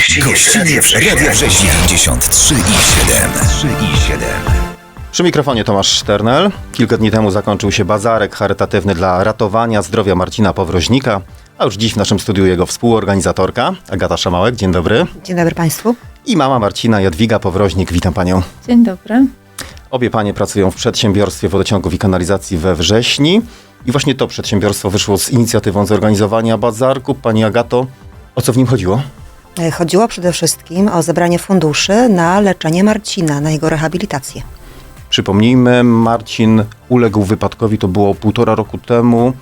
Gościnie w Radio Wrześni 93 i 7. 3 i 7. Przy mikrofonie Tomasz Szternel. Kilka dni temu zakończył się bazarek charytatywny dla ratowania zdrowia Marcina Powroźnika, a już dziś w naszym studiu jego współorganizatorka Agata Szamałek. Dzień dobry. Dzień dobry Państwu. I mama Marcina Jadwiga Powroźnik. Witam panią. Dzień dobry. Obie panie pracują w przedsiębiorstwie wodociągów i kanalizacji we Wrześni. I właśnie to przedsiębiorstwo wyszło z inicjatywą zorganizowania bazarku. Pani Agato, o co w nim chodziło? E, Chodziło przede wszystkim o zebranie funduszy na leczenie Marcina, na jego rehabilitację. Przypomnijmy, Marcin uległ wypadkowi, to było półtora roku temu.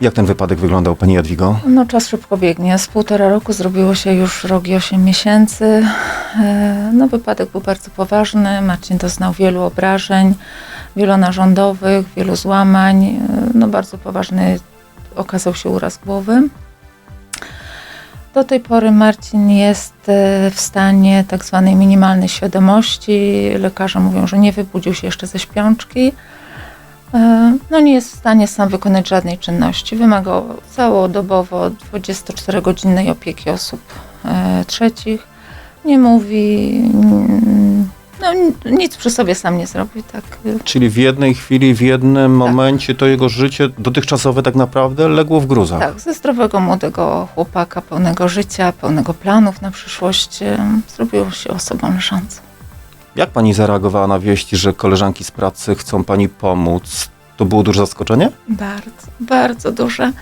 Jak ten wypadek wyglądał, pani Jadwigo? No czas szybko biegnie. Z półtora roku zrobiło się już rok i 8 miesięcy. E, No wypadek był bardzo poważny. Marcin doznał wielu obrażeń, wielonarządowych, wielu złamań. E, No bardzo poważny okazał się uraz głowy. Do tej pory Marcin jest e, w stanie tak zwanej minimalnej świadomości. Lekarze mówią, że nie wybudził się jeszcze ze śpiączki. E, No nie jest w stanie sam wykonać żadnej czynności. Wymaga całodobowo 24-godzinnej opieki osób e, trzecich. Nie mówi, no nic przy sobie sam nie zrobi, tak. Czyli w jednej chwili, w jednym momencie to jego życie dotychczasowe tak naprawdę legło w gruzach. Tak, ze zdrowego młodego chłopaka, pełnego życia, pełnego planów na przyszłość, zrobił się osobą leżącą. Jak pani zareagowała na wieści, że koleżanki z pracy chcą pani pomóc? To było duże zaskoczenie? Bardzo, bardzo duże.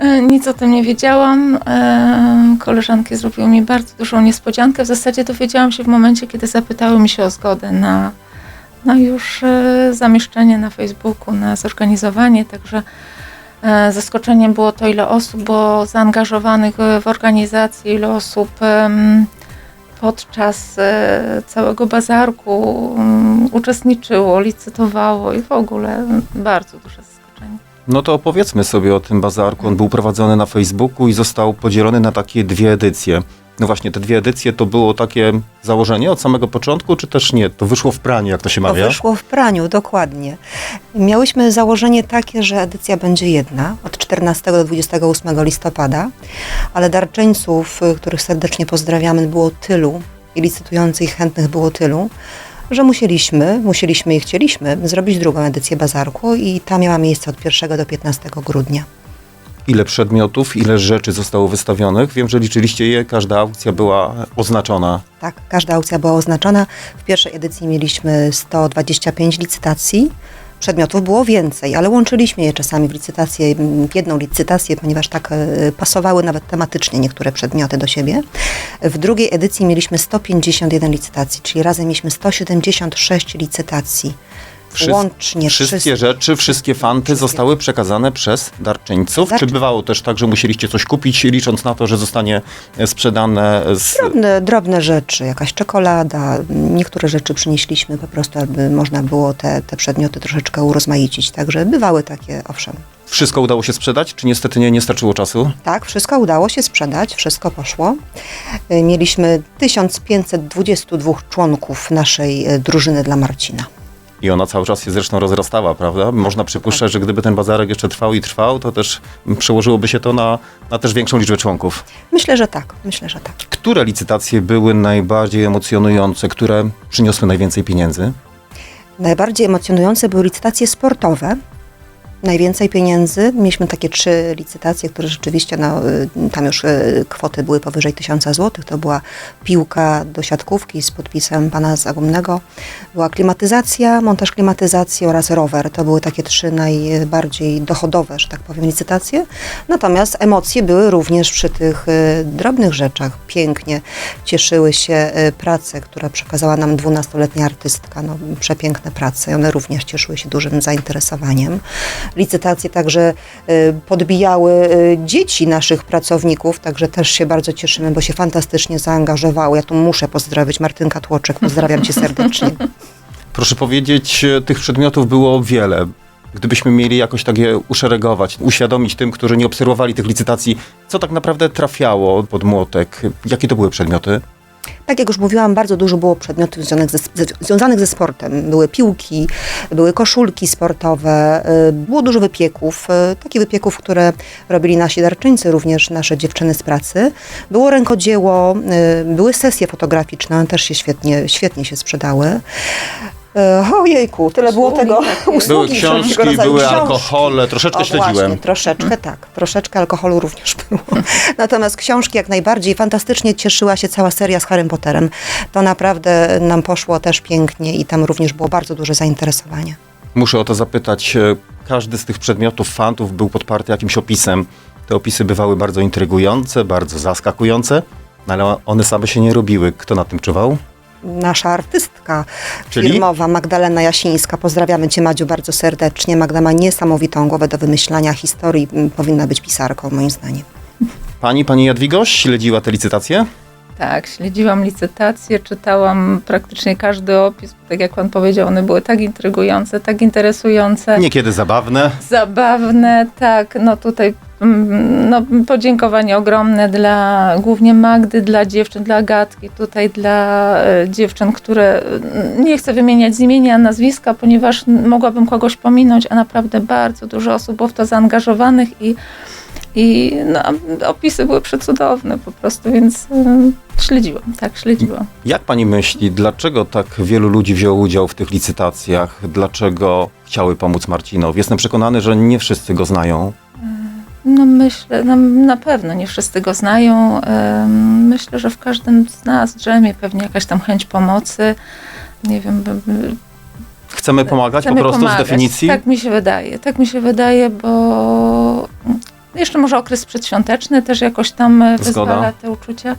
E, Nic o tym nie wiedziałam. E, Koleżanki zrobiły mi bardzo dużą niespodziankę. W zasadzie dowiedziałam się w momencie, kiedy zapytały mi się o zgodę na, na już e, zamieszczenie na Facebooku, na zorganizowanie. Także zaskoczeniem było to, ile osób było zaangażowanych w organizację, ile osób podczas całego bazarku mm, uczestniczyło, licytowało i w ogóle bardzo duże. No to opowiedzmy sobie o tym bazarku. On był prowadzony na Facebooku i został podzielony na takie dwie edycje. No właśnie, te dwie edycje to było takie założenie od samego początku, czy też nie? To wyszło w praniu, jak to się To mawia? wyszło w praniu, dokładnie. Miałyśmy założenie takie, że edycja będzie jedna, od 14 do 28 listopada, ale darczyńców, y, których serdecznie pozdrawiamy, było tylu i licytujących chętnych było tylu, że musieliśmy, musieliśmy i chcieliśmy zrobić drugą edycję bazarku i ta miała miejsce od 1 do 15 grudnia. Ile przedmiotów, ile rzeczy zostało wystawionych? Wiem, że liczyliście je, każda aukcja była oznaczona. Tak, każda aukcja była oznaczona. W pierwszej edycji mieliśmy 125 licytacji. Przedmiotów było więcej, ale łączyliśmy je czasami w licytację, m, w jedną licytację, ponieważ tak e, pasowały nawet tematycznie niektóre przedmioty do siebie. W drugiej edycji mieliśmy 151 licytacji, czyli razem mieliśmy 176 licytacji. Wszy- Łącznie Wszystkie wszystkie- rzeczy, wszystkie fanty Wszystkie. zostały przekazane przez darczyńców? Czy Darczy- bywało też tak, że musieliście coś kupić, licząc na to, że zostanie e, sprzedane z... Drobne, drobne rzeczy, jakaś czekolada, niektóre rzeczy przynieśliśmy po prostu, aby można było te, te przedmioty troszeczkę urozmaicić. Także bywały takie, owszem. Wszystko udało się sprzedać, czy niestety nie, nie starczyło czasu? Tak, wszystko udało się sprzedać, wszystko poszło. Y, Mieliśmy 1522 członków naszej y, drużyny dla Marcina. I ona cały czas się zresztą rozrastała, prawda? Można przypuszczać, że gdyby ten bazarek jeszcze trwał i trwał, to też przełożyłoby się to na, na też większą liczbę członków. Myślę, że tak, myślę, że tak. Które licytacje były najbardziej emocjonujące, które przyniosły najwięcej pieniędzy? Najbardziej emocjonujące były licytacje sportowe. Najwięcej pieniędzy. Mieliśmy takie trzy licytacje, które rzeczywiście, no, y, tam już y, kwoty były powyżej 1000 zł. To była piłka do siatkówki z podpisem pana Zagumnego. Była klimatyzacja, montaż klimatyzacji oraz rower. To były takie trzy najbardziej dochodowe, że tak powiem, licytacje. Natomiast emocje były również przy tych y, drobnych rzeczach. Pięknie cieszyły się prace, które przekazała nam 12-letnia artystka. No, przepiękne prace one również cieszyły się dużym zainteresowaniem. Licytacje także y, podbijały y, dzieci naszych pracowników, także też się bardzo cieszymy, bo się fantastycznie zaangażowały. Ja tu muszę pozdrowić Martynka Tłoczek, pozdrawiam cię serdecznie. Proszę powiedzieć, e, tych przedmiotów było wiele. Gdybyśmy mieli jakoś tak je uszeregować, uświadomić tym, którzy nie obserwowali tych licytacji, co tak naprawdę trafiało pod młotek, jakie to były przedmioty? Tak jak już mówiłam, bardzo dużo było przedmiotów związanych ze, związanych ze sportem. Były piłki, były koszulki sportowe, y, było dużo wypieków, y, takich wypieków, które robili nasi darczyńcy, również nasze dziewczyny z pracy. Było rękodzieło, y, były sesje fotograficzne, też się świetnie, świetnie się sprzedały. Y, Ojejku, tyle było Usługi tego. takie. usługi Były wszelkiego książki, rodzaju, były książki. alkohole, troszeczkę O, śledziłem. Właśnie, troszeczkę tak, troszeczkę alkoholu również było. Natomiast książki jak najbardziej fantastycznie cieszyła się cała seria z Harrym Potterem. To naprawdę nam poszło też pięknie i tam również było bardzo duże zainteresowanie. Muszę o to zapytać. e, Każdy z tych przedmiotów, fantów był podparty jakimś opisem. Te opisy bywały bardzo intrygujące, bardzo zaskakujące, no ale one same się nie robiły. Kto nad tym czuwał? Nasza artystka Czyli? filmowa Magdalena Jasińska, pozdrawiamy Cię Madziu bardzo serdecznie. Magda ma niesamowitą głowę do wymyślania historii, m, powinna być pisarką moim zdaniem. Pani, pani Jadwigo, śledziła te licytacje? Tak, śledziłam licytacje, czytałam praktycznie każdy opis. Tak jak pan powiedział, one były tak intrygujące, tak interesujące. Niekiedy zabawne. Zabawne, tak. No tutaj mm, no, podziękowanie ogromne dla głównie Magdy, dla dziewczyn, dla Agatki, tutaj dla e, dziewczyn, które mm, nie chcę wymieniać z imienia, nazwiska, ponieważ mogłabym kogoś pominąć, a naprawdę bardzo dużo osób było w to zaangażowanych i, i no, opisy były przecudowne po prostu, więc y, śledziłam, tak, śledziłam. Jak pani myśli, dlaczego tak wielu ludzi wzięło udział w tych licytacjach? Dlaczego chciały pomóc Marcinowi? Jestem przekonany, że nie wszyscy go znają. No myślę, no, na pewno nie wszyscy go znają. Myślę, że w każdym z nas drzemie pewnie jakaś tam chęć pomocy. Nie wiem, Chcemy pomagać chcemy po prostu pomagać. z definicji? Tak mi się wydaje, tak mi się wydaje, bo jeszcze może okres przedświąteczny też jakoś tam e, wyzwala te uczucia.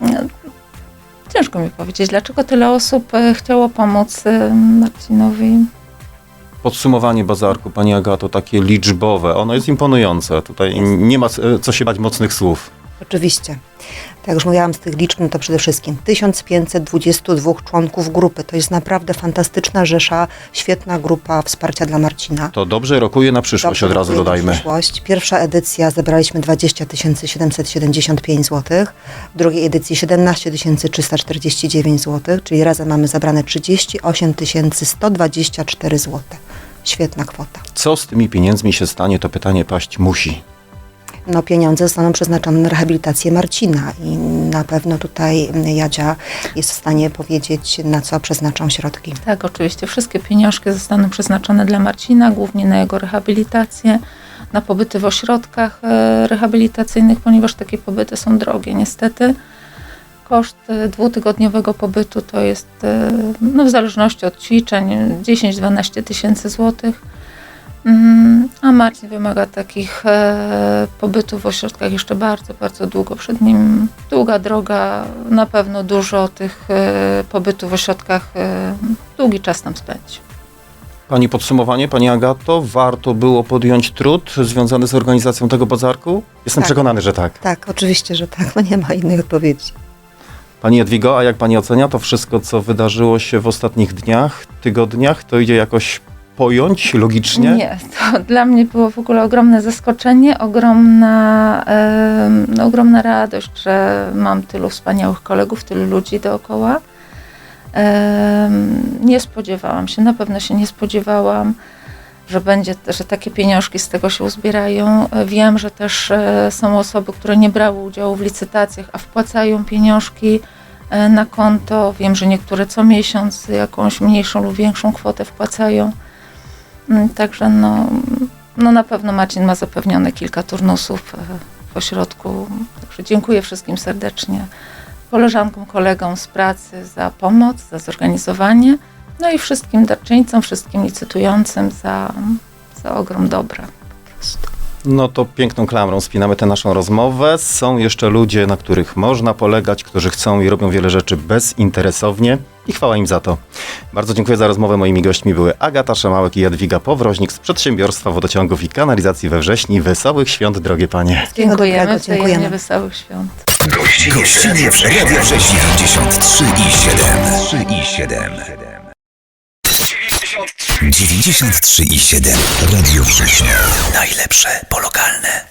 No, Ciężko mi powiedzieć, dlaczego tyle osób e, chciało pomóc e, Marcinowi. Podsumowanie bazarku, pani Agato, takie liczbowe, ono jest imponujące. Tutaj nie ma co się bać mocnych słów. Oczywiście. Tak jak już mówiłam z tych liczb, no to przede wszystkim 1522 członków grupy. To jest naprawdę fantastyczna rzesza, świetna grupa wsparcia dla Marcina. To dobrze rokuje na przyszłość, Dobrze od razu dodajmy. Przyszłość. Pierwsza edycja zebraliśmy 20 775 zł, w drugiej edycji 17 349 zł, czyli razem mamy zebrane 38 124 zł. Świetna kwota. Co z tymi pieniędzmi się stanie, to pytanie paść musi. No, pieniądze zostaną przeznaczone na rehabilitację Marcina i na pewno tutaj Jadzia jest w stanie powiedzieć, na co przeznaczą środki. Tak, oczywiście. Wszystkie pieniążki zostaną przeznaczone dla Marcina, głównie na jego rehabilitację, na pobyty w ośrodkach e, rehabilitacyjnych, ponieważ takie pobyty są drogie, niestety. Koszt e, dwutygodniowego pobytu to jest, e, no w zależności od ćwiczeń, 10-12 tysięcy złotych. Mm, A Marcin wymaga takich e, pobytów w ośrodkach jeszcze bardzo, bardzo długo. Przed nim długa droga, na pewno dużo tych e, pobytów w ośrodkach e, długi czas tam spędzi. Pani podsumowanie, pani Agato, warto było podjąć trud związany z organizacją tego bazarku? Jestem Tak. przekonany, że tak. Tak, oczywiście, że tak. No nie ma innej odpowiedzi. Pani Jadwigo, a jak pani ocenia to wszystko, co wydarzyło się w ostatnich dniach, tygodniach, to idzie jakoś pojąć logicznie? Nie, to dla mnie było w ogóle ogromne zaskoczenie, ogromna, no, ogromna radość, że mam tylu wspaniałych kolegów, tylu ludzi dookoła. Nie spodziewałam się, na pewno się nie spodziewałam, że będzie, że takie pieniążki z tego się uzbierają. Wiem, że też e, są osoby, które nie brały udziału w licytacjach, a wpłacają pieniążki e, na konto. Wiem, że niektóre co miesiąc jakąś mniejszą lub większą kwotę wpłacają. Mm, Także no, no na pewno Marcin ma zapewnione kilka turnusów e, w ośrodku. Także dziękuję wszystkim serdecznie. Koleżankom, kolegom z pracy za pomoc, za zorganizowanie. No i wszystkim darczyńcom, wszystkim licytującym za, za ogrom dobra. Po prostu. No to piękną klamrą spinamy tę naszą rozmowę. Są jeszcze ludzie, na których można polegać, którzy chcą i robią wiele rzeczy bezinteresownie i chwała im za to. Bardzo dziękuję za rozmowę. Moimi gośćmi były Agata Szamałek i Jadwiga Powroźnik z Przedsiębiorstwa Wodociągów i Kanalizacji we Wrześni. Wesołych świąt, drogie panie. Dziękujemy, dziękujemy. wesołych świąt. Gościnie w Radio Wrześni 93 i 7. 3 i 7. 93 i 7. Radio Września. Najlepsze po lokalne.